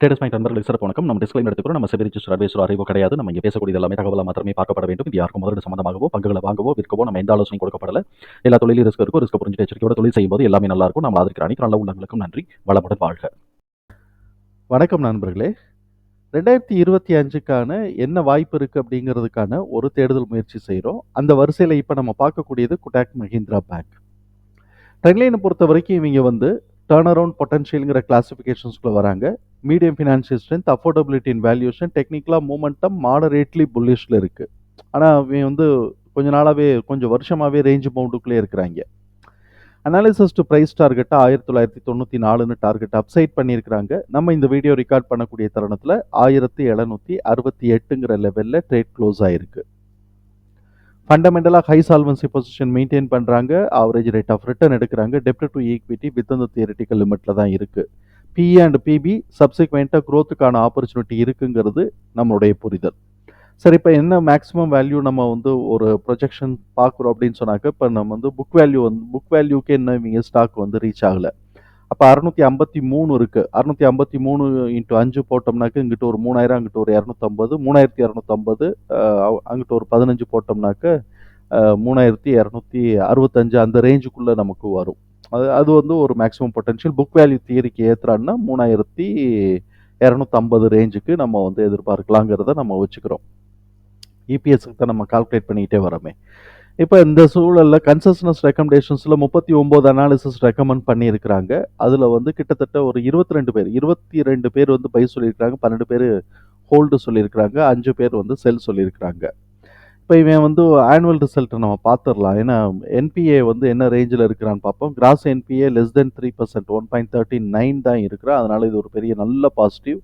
Traders point நண்பர்களுக்கு சிறப்பு வணக்கம். நம்ம டிஸ்கிளைம் எடுத்துக்கிறோம் நம்ம செபி ரிஜிஸ்டர் அட்வைசர் அறிவோ கிடையாது. நம்ம இங்கே பேசக்கூடிய எல்லாமே தகவலாக மாத்திரமே பார்க்கப்பட வேண்டும். இது யாருக்கும் முதலீடு சம்பந்தமாகவோ பங்குகளை வாங்கவோ விற்கவோ நம்ம எந்த ஆலோசனை கொடுக்கப்படல. எல்லா தொழிலும் ரிஸ்க் இருக்கும் ரிஸ்க் புரிஞ்சு எச்சரிக்கையோட தொழில் செய்யும்போது எல்லாமே நல்லா இருக்கும். நம்ம ஆதரிக்கிற அனைத்து நல்ல உள்ளங்களுக்கும் நன்றி. வளமுடன் வாழ்க. வணக்கம் நண்பர்களே. ரெண்டாயிரத்தி இருபத்தி அஞ்சுக்கான என்ன வாய்ப்பு இருக்குது அப்படிங்கிறதுக்கான ஒரு தேடுதல் முயற்சி செய்கிறோம் அந்த வரிசையில் இப்போ நம்ம பார்க்கக்கூடியது குடாக் மஹிந்திரா பேங்க். ட்ரெயின்லைனை பொறுத்த வரைக்கும் இவங்க வந்து டேர்ன் அரவுண்ட் பொட்டன்ஷியலுங்கிற கிளாஸிஃபிகேஷன்ஸ்குள்ளே வராங்க. Medium financial strength affordability in valuation டெக்னிக்கலாக மூமெண்டம் மாடரேட்லி புல்லிஷில் இருக்குது ஆனால் அவன் வந்து கொஞ்ச நாளாகவே கொஞ்சம் வருஷமாகவே ரேஞ்ச் பவுண்டுக்குள்ளே இருக்கிறாங்க. அனாலிசிஸ் டு ப்ரைஸ் டார்கெட்டாக ஆயிரத்தி தொள்ளாயிரத்தி தொண்ணூற்றி நாலுன்னு டார்கெட் அப்சைட் பண்ணியிருக்கிறாங்க. நம்ம இந்த வீடியோ ரெக்கார்ட் பண்ணக்கூடிய தருணத்தில் ஆயிரத்தி எழுநூற்றி அறுபத்தி எட்டுங்கிற லெவலில் ட்ரேட் க்ளோஸ் ஆகிருக்கு ஃபண்டமெண்டலாக ஹை சால்வன்சி பொசிஷன் மெயின்டைன் பண்ணுறாங்க ஆவரேஜ் ரேட் ஆஃப் ரிட்டர்ன் எடுக்கிறாங்க. டெப்ட் டு ஈக்விட்டி வித் அந்த தியரட்டிக்கல் லிமிட்டில் தான் இருக்குது பி அண்ட் பிபி சப்சிக்வெண்ட்டாக க்ரோத்துக்கான ஆப்பர்ச்சுனிட்டி இருக்குங்கிறது நம்மளுடைய புரிதல். சரி இப்போ என்ன மேக்ஸிமம் வேல்யூ நம்ம வந்து ஒரு ப்ரொஜெக்ஷன் பார்க்குறோம் அப்படின்னு சொன்னாக்க இப்போ நம்ம வந்து புக் வேல்யூ வந்து புக் வேல்யூக்கு என்ன இவங்க ஸ்டாக் வந்து ரீச் ஆகலை. அப்போ அறுநூத்தி ஐம்பத்தி மூணு இருக்குது அறுநூத்தி ஐம்பத்தி மூணு இன்ட்டு அஞ்சு போட்டோம்னாக்க இங்கிட்ட ஒரு மூணாயிரம் அங்கிட்ட ஒரு இரநூத்தம்பது மூணாயிரத்தி இரநூத்தம்பது அங்கிட்ட ஒரு பதினஞ்சு போட்டோம்னாக்க மூணாயிரத்தி இரநூத்தி அறுபத்தஞ்சு அந்த ரேஞ்சுக்குள்ளே நமக்கு வரும். அது அது வந்து ஒரு மேக்ஸிமம் பொட்டன்ஷியல் புக் வேல்யூ தியரிக்கு ஏற்றுறான்னா மூணாயிரத்தி இரநூத்தம்பது ரேஞ்சுக்கு நம்ம வந்து எதிர்பார்க்கலாங்கிறத நம்ம வச்சுக்கிறோம். இபிஎஸ்க்கு தான் நம்ம கால்குலேட் பண்ணிக்கிட்டே வரோமே இப்போ இந்த சூழலில் கன்சஸ்னஸ் ரெக்கமெண்டேஷன்ஸில் முப்பத்தி ஒம்பது அனாலிசிஸ் ரெக்கமெண்ட் பண்ணியிருக்கிறாங்க. அதில் வந்து கிட்டத்தட்ட ஒரு இருபத்தி ரெண்டு பேர் இருபத்தி ரெண்டு பேர் வந்து பை சொல்லியிருக்கிறாங்க பன்னெண்டு பேர் ஹோல்டு சொல்லியிருக்கிறாங்க அஞ்சு பேர் வந்து செல் சொல்லியிருக்கிறாங்க. இப்போ இவன் வந்து ஆனுவல் ரிசல்ட்டை நம்ம பார்த்துடலாம் ஏன்னா என்பிஏ வந்து என்ன ரேஞ்சில் இருக்கிறான்னு பார்ப்போம் gross NPA less than three percent one point thirty nine தான் இருக்கிறா. அதனால் இது ஒரு பெரிய நல்ல பாசிட்டிவ்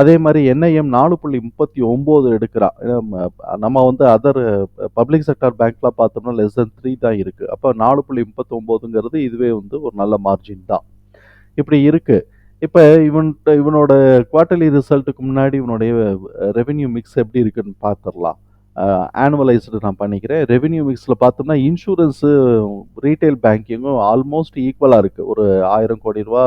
அதே மாதிரி என்ஐஎம் நாலு புள்ளி முப்பத்தி ஒம்பது எடுக்கிறா. நம்ம வந்து அதர் பப்ளிக் செக்டார் பேங்க்ல பார்த்தோம்னா லெஸ் தென் த்ரீ தான் இருக்கு. அப்போ நாலு புள்ளி முப்பத்தி ஒம்போதுங்கிறது இதுவே வந்து ஒரு நல்ல மார்ஜின் தான். இப்படி இருக்கு. இப்போ இவன் இவனோட குவார்ட்டர்லி ரிசல்ட்டுக்கு முன்னாடி இவனுடைய ரெவென்யூ மிக்ஸ் எப்படி இருக்குன்னு பார்த்துடலாம் ஆனுவலைஸ்டு நான் பண்ணிக்கிறேன். ரெவென்யூ மிக்ஸில் பார்த்தோம்னா இன்சூரன்ஸு ரீட்டைல் பேங்கிங்கும் ஆல்மோஸ்ட் ஈக்குவலாக இருக்குது ஒரு ஆயிரம் கோடி ரூபா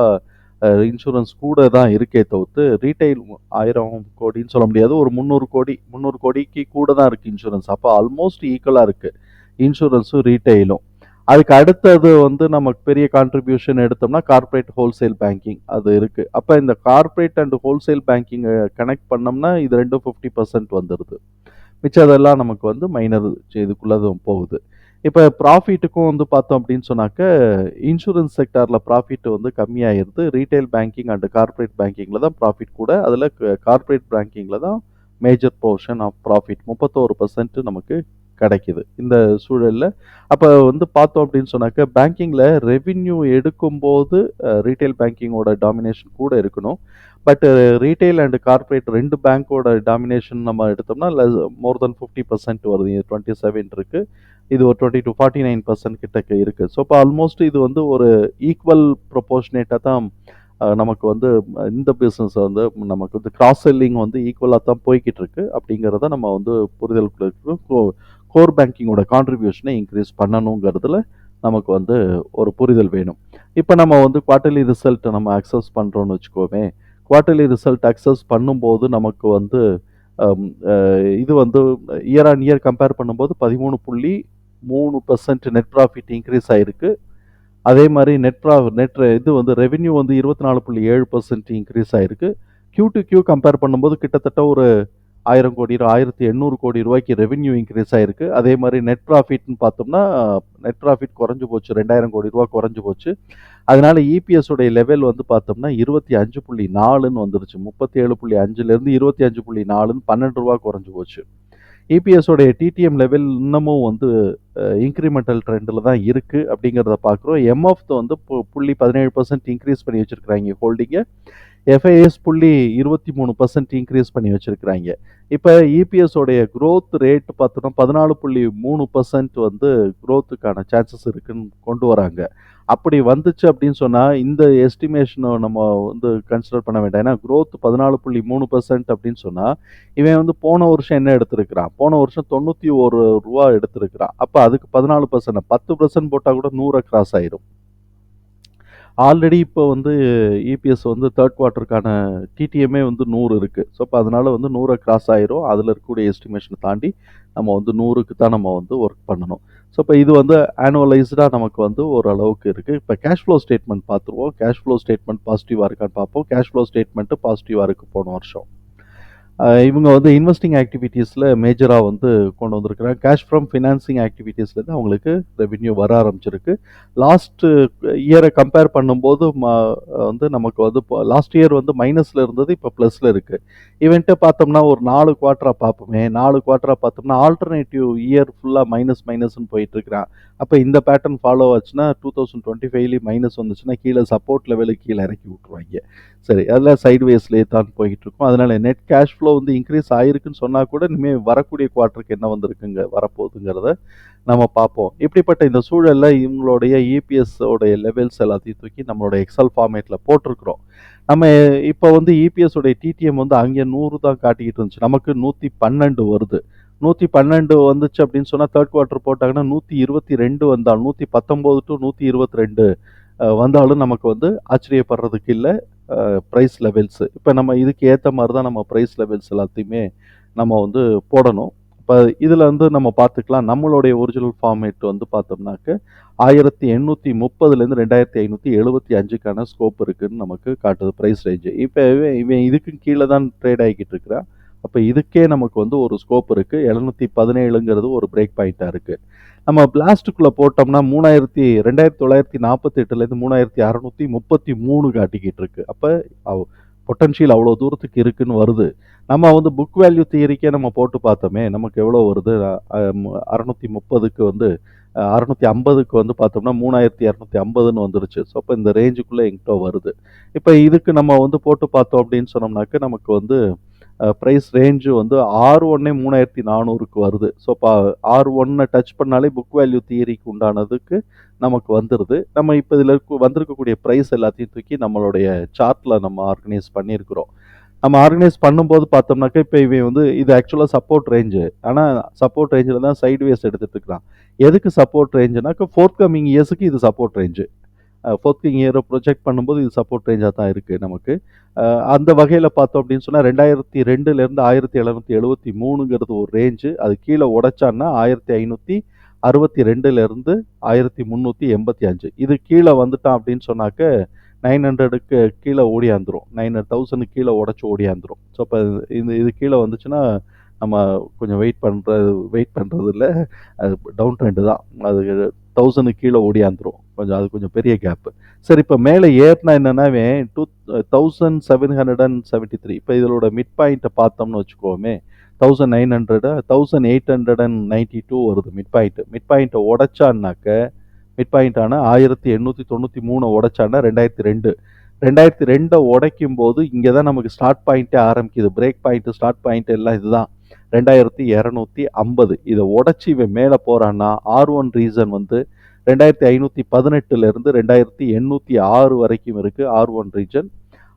இன்சூரன்ஸ் கூட தான் இருக்கே தவிர்த்து ரீட்டைல் ஆயிரம் கோடின்னு சொல்ல முடியாது. ஒரு முந்நூறு கோடி முந்நூறு கோடிக்கு கூட தான் இருக்குது இன்சூரன்ஸ் அப்போ ஆல்மோஸ்ட் ஈக்குவலாக இருக்குது இன்சூரன்ஸும் ரீட்டைலும் அதுக்கு அடுத்தது வந்து நமக்கு பெரிய கான்ட்ரிபியூஷன் எடுத்தோம்னா கார்ப்பரேட் ஹோல்சேல் பேங்கிங் அது இருக்குது அப்போ இந்த கார்ப்பரேட் அண்ட் ஹோல்சேல் பேங்கிங்கை கனெக்ட் பண்ணோம்னா இது ரெண்டும் ஃபிஃப்டி பர்சன்ட் வந்துடுது மிச்சதெல்லாம் நமக்கு வந்து மைனர் இதுக்குள்ளதும் போகுது. இப்போ ப்ராஃபிட்டுக்கும் வந்து பார்த்தோம் அப்படின்னு சொன்னாக்க இன்சூரன்ஸ் செக்டாரில் ப்ராஃபிட் வந்து கம்மியாயிருது. ரீட்டைல் பேங்கிங் அண்டு கார்ப்பரேட் பேங்கிங்கில் தான் ப்ராஃபிட் கூட. அதில் கார்ப்பரேட் பேங்கிங்கில் தான் மேஜர் போர்ஷன் ஆஃப் ப்ராஃபிட் முப்பத்தோரு பர்சன்ட் நமக்கு கிடைக்குது இந்த சூழலில். அப்போ வந்து பார்த்தோம் அப்படின்னு சொன்னாக்க பேங்கிங்கில் ரெவின்யூ எடுக்கும்போது ரீட்டைல் பேங்கிங்கோட டாமினேஷன் கூட இருக்கணும். பட் ரீட்டைல் அண்ட் கார்ப்பரேட் ரெண்டு பேங்க்கோட டாமினேஷன் நம்ம எடுத்தோம்னா மோர் தென் ஃபிஃப்டி பர்சன்ட் வருது. டுவெண்ட்டி செவன் இருக்கு. இது ஒரு twenty to forty nine percent கிட்ட இருக்கு. ஸோ இப்போ ஆல்மோஸ்ட் இது வந்து ஒரு ஈக்குவல் ப்ரொபோர்ஷனேட்டாக தான் நமக்கு வந்து இந்த பிஸ்னஸ் வந்து நமக்கு வந்து கிராஸ் செல்லிங் வந்து ஈக்குவலாக தான் போய்கிட்டு இருக்கு. அப்படிங்கிறத நம்ம வந்து புரிதல் கோர் பேங்கிங்கோட கான்ட்ரிபியூஷனை இன்க்ரீஸ் பண்ணணுங்கிறதுல நமக்கு வந்து ஒரு புரிதல் வேணும். இப்போ நம்ம வந்து குவார்ட்டர்லி ரிசல்ட்டை நம்ம அக்சஸ் பண்ணுறோன்னு வச்சுக்கோமே குவார்ட்டர்லி ரிசல்ட் அக்சஸ் பண்ணும்போது நமக்கு வந்து இது வந்து இயர் ஆன் இயர் கம்பேர் பண்ணும்போது பதிமூணு புள்ளி மூணு பர்சன்ட் நெட் ப்ராஃபிட் இன்க்ரீஸ் ஆகிருக்கு அதே மாதிரி நெட் ப்ரா நெட் இது வந்து ரெவென்யூ வந்து இருபத்தி நாலு புள்ளி ஏழு பர்சன்ட் இன்க்ரீஸ் ஆகிருக்கு கியூ டு கியூ கம்பேர் பண்ணும்போது கிட்டத்தட்ட ஒரு ஆயிரம் கோடி ரூபா ஆயிரத்தி எண்ணூறு கோடி ரூபாய்க்கு ரெவென்யூ இன்க்ரீஸ் ஆயிருக்கு. அதே மாதிரி நெட் ப்ராஃபிட்னு பார்த்தோம்னா நெட் ப்ராஃபிட் குறைஞ்சு போச்சு. ரெண்டாயிரம் கோடி ரூபா குறைஞ்சு போச்சு. அதனால இபிஎஸ் உடைய லெவல் வந்து பார்த்தோம்னா இருபத்தி அஞ்சு புள்ளி நாலுன்னு வந்துருச்சு. முப்பத்தி ஏழு புள்ளி அஞ்சுலேருந்து இருபத்தி அஞ்சு புள்ளி நாலுன்னு பன்னெண்டு ரூபா குறைஞ்சு போச்சு. இபிஎஸ் உடைய டிடிஎம் லெவல் இன்னமும் வந்து இன்க்ரிமெண்டல் ட்ரெண்டில் தான் இருக்குது அப்படிங்கிறத பார்க்குறோம். எம்எஃப் வந்து பு- புள்ளி பதினேழு பர்சன்ட் இன்க்ரீஸ் பண்ணி வச்சுருக்கிறாங்க ஹோல்டிங்கை எஃப்ஐஎஸ் புள்ளி இருபத்தி மூணு பர்சன்ட் இன்க்ரீஸ் பண்ணி வச்சுருக்கிறாங்க. இப்போ இபிஎஸோடைய க்ரோத் ரேட் பார்த்தோன்னா பதினாலு புள்ளி மூணு பர்சன்ட் வந்து க்ரோத்துக்கான சான்சஸ் இருக்குன்னு கொண்டு வராங்க. அப்படி வந்துச்சு அப்படின்னு சொன்னால் இந்த எஸ்டிமேஷனை நம்ம வந்து கன்சிடர் பண்ண வேண்டாம். ஏன்னா க்ரோத் பதினாலு புள்ளி மூணு பர்சன்ட் அப்படின்னு சொன்னால் இவன் வந்து போன வருஷம் என்ன எடுத்திருக்கிறான்? போன வருஷம் தொண்ணூற்றி ஒரு ரூபா எடுத்திருக்கிறான். அப்போ அதுக்கு பதினாலு பர்சன்ட் பத்து பர்சன்ட் போட்டால் கூட நூறை கிராஸ் ஆயிரும். ஆல்ரெடி இப்போ வந்து இபிஎஸ் வந்து தேர்ட் குவார்ட்டருக்கான டிடிஎம்மே வந்து நூறு இருக்குது ஸோ இப்போ அதனால் வந்து நூறை கிராஸ் ஆயிரும். அதில் இருக்கக்கூடிய எஸ்டிமேஷனை தாண்டி நம்ம வந்து நூறுக்கு தான் நம்ம வந்து ஒர்க் பண்ணணும். ஸோ இப்போ இது வந்து ஆனுவலைஸ்டாக நமக்கு வந்து ஓரளவுக்கு இருக்குது இப்போ கேஷ் ஃப்ளோ ஸ்டேட்மெண்ட் பார்த்துருவோம். கேஷ் ஃப்ளோ ஸ்டேட்மெண்ட் பாசிட்டிவாக இருக்கான்னு பார்ப்போம். கேஷ் ஃப்ளோ ஸ்டேட்மெண்ட்டு பாசிட்டிவாக இருக்குது போன வருஷம். இவங்க வந்து இன்வெஸ்டிங் ஆக்டிவிட்டீஸில் மேஜராக வந்து கொண்டு வந்திருக்கிறாங்க. கேஷ் ஃப்ரம் ஃபினான்சிங் ஆக்டிவிட்டீஸ்லேருந்து அவங்களுக்கு ரெவென்யூ வர ஆரம்பிச்சிருக்கு. லாஸ்ட்டு இயரை கம்பேர் பண்ணும்போது ம வந்து நமக்கு வந்து லாஸ்ட் இயர் வந்து மைனஸில் இருந்தது இப்போ ப்ளஸில் இருக்குது இவன்ட்டு பார்த்தோம்னா ஒரு நாலு குவார்ட்டராக பார்ப்போமே. நாலு குவார்ட்டராக பார்த்தோம்னா ஆல்டர்னேட்டிவ் இயர் ஃபுல்லாக மைனஸ் மைனஸ்னு போயிட்டுருக்கிறான் அப்போ இந்த பேட்டர்ன் ஃபாலோ ஆச்சுன்னா டூ தௌசண்ட் டுவெண்ட்டி ஃபைவ்லேயும் மைனஸ் வந்துச்சுன்னா கீழே சப்போர்ட் லெவலுக்கு கீழே இறக்கி விட்ருவாங்க சரி அதில் சைடு வேஸ்லேயே தான் போயிட்டு அதனால் நெட் கேஷ் ஃப்ளோ வந்து இன்க்ரீஸ் ஆயிருக்குன்னு சொன்னால் கூட இனிமேல் வரக்கூடிய குவார்ட்டருக்கு என்ன வந்திருக்குங்க வரப்போகுதுங்கிறத நம்ம பார்ப்போம். இப்படிப்பட்ட இந்த சூழலில் இவங்களுடைய இபிஎஸ்ஸோடைய லெவல்ஸ் எல்லாத்தையும் தூக்கி நம்மளோட எக்ஸல் ஃபார்மேட்டில் போட்டிருக்கிறோம். நம்ம இப்போ வந்து இபிஎஸ்ஸோடைய டிடிஎம் வந்து அங்கே நூறு தான் காட்டிக்கிட்டு இருந்துச்சு. நமக்கு நூற்றி பன்னெண்டு வருது. நூற்றி பன்னெண்டு வந்துச்சு அப்படின்னு சொன்னால் தேர்ட் குவார்ட்டர் போட்டாங்கன்னா நூற்றி இருபத்தி ரெண்டு வந்தாலும் நூற்றி பத்தொம்போது டு நூற்றி இருபத்தி ரெண்டு வந்தாலும் நமக்கு வந்து ஆச்சரியப்படுறதுக்கு இல்லை. ப்ரைஸ் லெவல்ஸு இப்போ நம்ம இதுக்கு ஏற்ற மாதிரி தான் நம்ம ப்ரைஸ் லெவல்ஸ் எல்லாத்தையுமே நம்ம வந்து போடணும். இப்போ இதில் வந்து நம்ம பார்த்துக்கலாம். நம்மளுடைய ஒரிஜினல் ஃபார்மேட் வந்து பார்த்தோம்னாக்க ஆயிரத்தி எண்ணூற்றி முப்பதுலேருந்து ரெண்டாயிரத்தி ஐநூற்றி எழுபத்தி அஞ்சுக்கான ஸ்கோப் இருக்குதுன்னு நமக்கு காட்டுது ப்ரைஸ் ரேஞ்சு இப்போ இவன் இதுக்கும் கீழே தான் ட்ரேட் ஆகிக்கிட்டு இருக்கிறான். அப்போ இதுக்கே நமக்கு வந்து ஒரு ஸ்கோப் இருக்குது எழுநூற்றி பதினேழுங்கிறது ஒரு பிரேக் பாயிண்ட்டாக இருக்குது நம்ம பிளாஸ்டிக்குள்ளே போட்டோம்னா மூணாயிரத்தி ரெண்டாயிரத்தி தொள்ளாயிரத்தி நாற்பத்தெட்டுலேருந்து மூணாயிரத்தி அறநூற்றி முப்பத்தி மூணு காட்டிக்கிட்டு இருக்கு. அப்போ பொட்டன்ஷியல் அவ்வளோ தூரத்துக்கு இருக்குன்னு வருது. நம்ம வந்து புக் வேல்யூ தியரிக்கே நம்ம போட்டு பார்த்தோமே நமக்கு எவ்வளோ வருது? அறநூற்றி முப்பதுக்கு வந்து அறநூற்றி ஐம்பதுக்கு வந்து பார்த்தோம்னா மூணாயிரத்தி இரநூத்தி ஐம்பதுன்னு வந்துருச்சு. ஸோ அப்போ இந்த ரேஞ்சுக்குள்ளே எங்கிட்ட வருது. இப்போ இதுக்கு நம்ம வந்து போட்டு பார்த்தோம் அப்படின்னு சொன்னோம்னாக்க நமக்கு வந்து ப்ரைஸ் ரேஞ்சு வந்து ஆர் ஒன்னே மூணாயிரத்தி நானூறுக்கு வருது. ஸோ இப்போ ஆர் ஒன்னை டச் பண்ணாலே புக் வேல்யூ தியரிக்கு உண்டானதுக்கு நமக்கு வந்துடுது நம்ம இப்போ இதில் இருக்க வந்திருக்கக்கூடிய ப்ரைஸ் எல்லாத்தையும் தூக்கி நம்மளுடைய சார்ட்டில் நம்ம ஆர்கனைஸ் பண்ணியிருக்கிறோம். நம்ம ஆர்கனைஸ் பண்ணும்போது பார்த்தோம்னாக்கா இப்போ இவன் வந்து இது ஆக்சுவலாக சப்போர்ட் ரேஞ்சு ஆனால் சப்போர்ட் ரேஞ்சில் தான் சைடு வேஸ் எடுத்துகிட்டு இருக்கிறான். எதுக்கு சப்போர்ட் ரேஞ்சுனாக்கா ஃபோர்த் கமிங் இயர்ஸுக்கு இது சப்போர்ட் ரேஞ்சு ஃபோர்த்திங் இயரை ப்ரொஜெக்ட் பண்ணும்போது இது சப்போர்ட் ரேஞ்சாக தான் இருக்குது நமக்கு. அந்த வகையில் பார்த்தோம் அப்படின்னு சொன்னால் ரெண்டாயிரத்தி ரெண்டுலேருந்து ஆயிரத்தி எழுநூற்றி எழுபத்தி மூணுங்கிறது ஒரு ரேஞ்சு அது கீழே உடைச்சான்னா ஆயிரத்தி ஐநூற்றி அறுபத்தி ரெண்டுலேருந்து ஆயிரத்தி முந்நூற்றி எண்பத்தி அஞ்சு. இது கீழே வந்துட்டான் அப்படின்னு சொன்னாக்க நைன் ஹண்ட்ரடுக்கு கீழே ஓடியாந்துரும் நைன் தௌசண்ட் கீழே உடச்சி ஓடியாந்துரும் ஸோ இப்போ இது இது கீழே வந்துச்சுன்னா நம்ம கொஞ்சம் வெயிட் பண்ணுறது வெயிட் பண்ணுறது அது டவுன் ட்ரெண்டு தான். அது தௌசண்ட் கீழே ஓடியாந்துரும் கொஞ்சம் அது கொஞ்சம் பெரிய கேப்பு சரி இப்போ மேலே ஏறினா என்னென்னாவே two thousand seven hundred and seventy three இப்போ இதோட மிட் பாயிண்ட்டை பார்த்தோம்னு வச்சுக்கோமே thousand nine hundred thousand eight hundred and ninety two வருது மிட் பாயிண்ட்டு மிட் பாயிண்ட்டை உடச்சான்னாக்க மிட் பாயிண்ட்டான ஆயிரத்தி எண்ணூற்றி தொண்ணூற்றி மூணு உடைச்சானா ரெண்டாயிரத்தி ரெண்டு. ரெண்டாயிரத்தி ரெண்டை உடைக்கும் போது இங்கே தான் நமக்கு ஸ்டார்ட் பாயிண்ட்டே ஆரம்பிக்குது. பிரேக் பாயிண்ட்டு ஸ்டார்ட் பாயிண்ட் எல்லாம் இதுதான். ரெண்டாயிரத்தி இரநூத்தி ஐம்பது. இதை உடச்சி இவன் மேலே போகிறான்னா ஆர் ஒன் ரீசன் வந்து ரெண்டாயிரத்தி ஐநூற்றி பதினெட்டுலேருந்து ரெண்டாயிரத்தி எண்ணூற்றி ஆறு வரைக்கும் இருக்குது R one region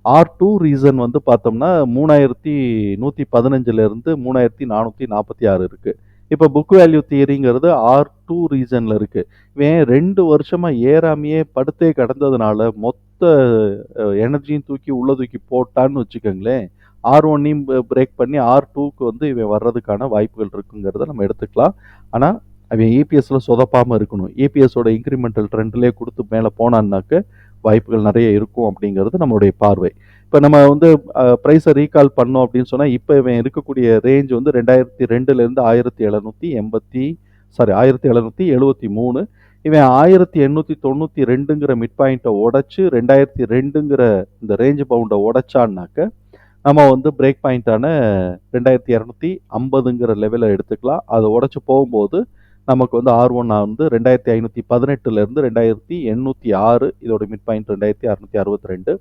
R two reason வந்து பார்த்தோம்னா மூணாயிரத்தி நூற்றி பதினஞ்சுலேருந்து மூணாயிரத்தி நானூற்றி நாற்பத்தி ஆறு இருக்குது இப்போ புக் வேல்யூ தியரிங்கிறது ஆர் டூ ரீசனில் இருக்குது இவன் ரெண்டு வருஷமாக ஏறாமையே படுத்தே கடந்ததுனால மொத்த எனர்ஜியும் தூக்கி உள்ளே தூக்கி போட்டான்னு வச்சுக்கோங்களேன். ஆர் ஒன்னையும் பிரேக் பண்ணி ஆர் டூக்கு வந்து இவன் வர்றதுக்கான வாய்ப்புகள் இருக்குங்கிறத நம்ம எடுத்துக்கலாம். ஆனால் அவன் இபிஎஸ்ல சொதப்பாமல் இருக்கணும். இபிஎஸோட இன்க்ரிமெண்டல் ட்ரெண்ட்லேயே கொடுத்து மேலே போனான்னாக்க வாய்ப்புகள் நிறைய இருக்கும் அப்படிங்கிறது நம்மளுடைய பார்வை. இப்போ நம்ம வந்து ப்ரைஸை ரீகால் பண்ணோம் அப்படின்னு சொன்னால் இப்போ இவன் இருக்கக்கூடிய ரேஞ்ச் வந்து ரெண்டாயிரத்தி ரெண்டுலேருந்து ஆயிரத்தி எழுநூற்றி எண்பத்தி சாரி ஆயிரத்தி எழுநூற்றி எழுபத்தி மூணு. இவன் ஆயிரத்தி எண்ணூற்றி தொண்ணூற்றி ரெண்டுங்கிற மிட் பாயிண்ட்டை உடச்சி ரெண்டாயிரத்தி ரெண்டுங்கிற இந்த ரேஞ்ச் பவுண்டை உடச்சான்னாக்க நம்ம வந்து பிரேக் பாயிண்ட்டான ரெண்டாயிரத்தி இரநூத்தி ஐம்பதுங்கிற லெவலில் எடுத்துக்கலாம். அதை உடச்சி போகும்போது நமக்கு வந்து ஆர் ஒன் வந்து ரெண்டாயிரத்தி ஐநூற்றி பதினெட்டுலேருந்து ரெண்டாயிரத்தி எண்ணூற்றி ஆறு இதோட மிட் பாயிண்ட் ரெண்டாயிரத்தி அறநூற்றி அறுபத்தி ரெண்டு.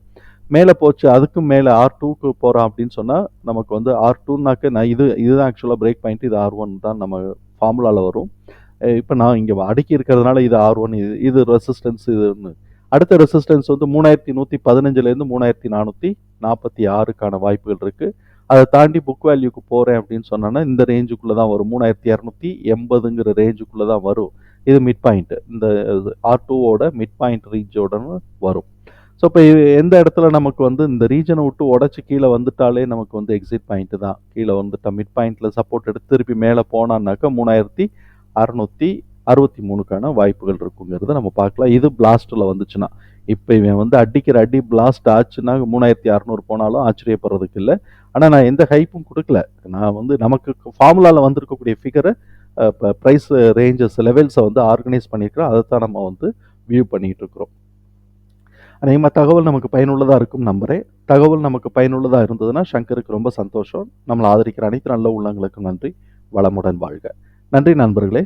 மேலே போச்சு அதுக்கும் மேலே ஆர் டூக்கு போகிறோம் அப்படின்னு சொன்னால் நமக்கு வந்து ஆர் டூனாக்க நான் இது இதுதான் ஆக்சுவலாக பிரேக் பாயிண்ட் இது ஆர் ஒன் தான் நம்ம ஃபார்முலாவில் வரும். இப்போ நான் இங்கே அடுக்கி இருக்கிறதுனால இது ஆர் ஒன் இது இது ரெசிஸ்டன்ஸ் இதுன்னு அடுத்த ரெசிஸ்டன்ஸ் வந்து மூணாயிரத்தி நூற்றி பதினஞ்சுலேருந்து மூணாயிரத்தி நானூற்றி நாற்பத்தி ஆறுக்கான வாய்ப்புகள் இருக்குது அதை தாண்டி புக் வேல்யூக்கு போகிறேன் அப்படின்னு சொன்னோன்னா இந்த ரேஞ்சுக்குள்ளே தான் வரும். மூணாயிரத்தி இரநூத்தி எண்பதுங்கிற ரேஞ்சுக்குள்ளே தான் வரும். இது மிட் பாயிண்ட்டு இந்த ஆர் டூவோட மிட் பாயிண்ட் ரீஞ்சோடனு வரும். ஸோ இப்போ எந்த இடத்துல நமக்கு வந்து இந்த ரீஜனை விட்டு உடச்சி கீழே வந்துட்டாலே நமக்கு வந்து எக்ஸிட் பாயிண்ட்டு தான். கீழே வந்துட்டால் மிட் பாயிண்ட்டில் சப்போர்ட் எடுத்து திருப்பி மேலே போனான்னாக்கா மூணாயிரத்தி அறநூற்றி அறுபத்தி மூணுக்கான வாய்ப்புகள் இருக்குங்கிறத நம்ம பார்க்கலாம். இது பிளாஸ்ட்டில் வந்துச்சுன்னா. இப்போ இவன் வந்து அடிக்கிற அடி பிளாஸ்ட் ஆச்சுன்னா மூணாயிரத்தி அறநூறு போனாலும் ஆச்சரியப்படுறதுக்கு இல்லை. ஆனால் நான் எந்த ஹைப்பும் கொடுக்கல. நான் வந்து நமக்கு ஃபார்முலாவில் வந்திருக்கக்கூடிய ஃபிகரை இப்போ ப்ரைஸ் ரேஞ்சஸ் லெவல்ஸை வந்து ஆர்கனைஸ் பண்ணியிருக்கிறோம். அதை தான் நம்ம வந்து வியூ பண்ணிகிட்டு இருக்கிறோம். அநேகமாக தகவல் நமக்கு பயனுள்ளதாக இருக்கும் நம்புகிறேன் தகவல் நமக்கு பயனுள்ளதாக இருந்ததுன்னா சங்கருக்கு ரொம்ப சந்தோஷம். நம்மளை ஆதரிக்கிற அனைத்து நல்ல உள்ளங்களுக்கும் நன்றி. வளமுடன் வாழ்க. நன்றி நண்பர்களே.